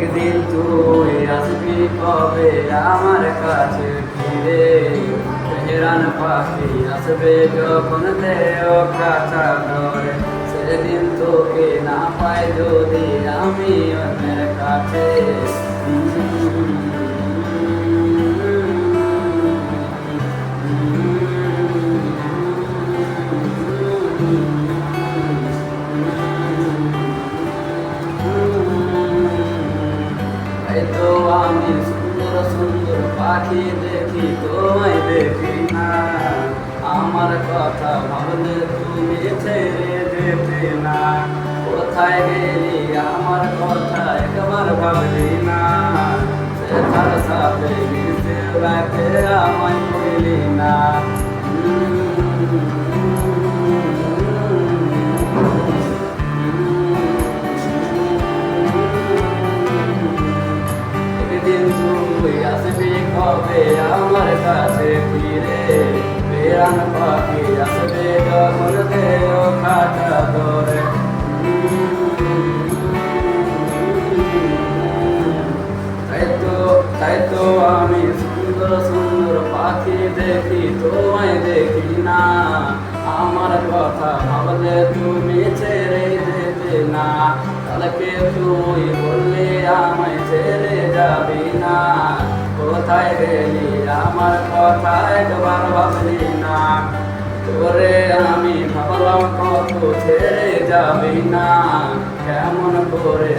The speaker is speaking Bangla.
একদিন তুই আসবি কবে আমার কাছে ফিরে। হেরান পাখি আসবে যখন দেও কাছা ঘরে। সেদিন তোকে না পাই যদি আমি অন্যের কাছে। তো আমি সুন্দর সুন্দর পাখি দেখি তোমায় দেখি না আমার কথা ভাবলে তুমি ছেড়ে যেতে না। কোথায় গেলি আমার কথা একবার ভাবলি না। সে সাথে মিশে রাখে আমায় বলি না। কবে আমার কাছে ফিরে। বেড়ান পাখি আসবে যখন দেও খাটা ধরে। তাই তো আমি সুন্দর সুন্দর পাখি দেখি, তোমায় দেখি না। আমার কথা ভাবলে তুমি ছেড়ে যেতে না। কালকে তুই বললে আমায় ছেড়ে যাবি না। কোথায় গেলি আমার কথায় তোমার ভাবলি না। তোরে আমি ভাবলাম কত ছেড়ে যাবি না। কেমন করে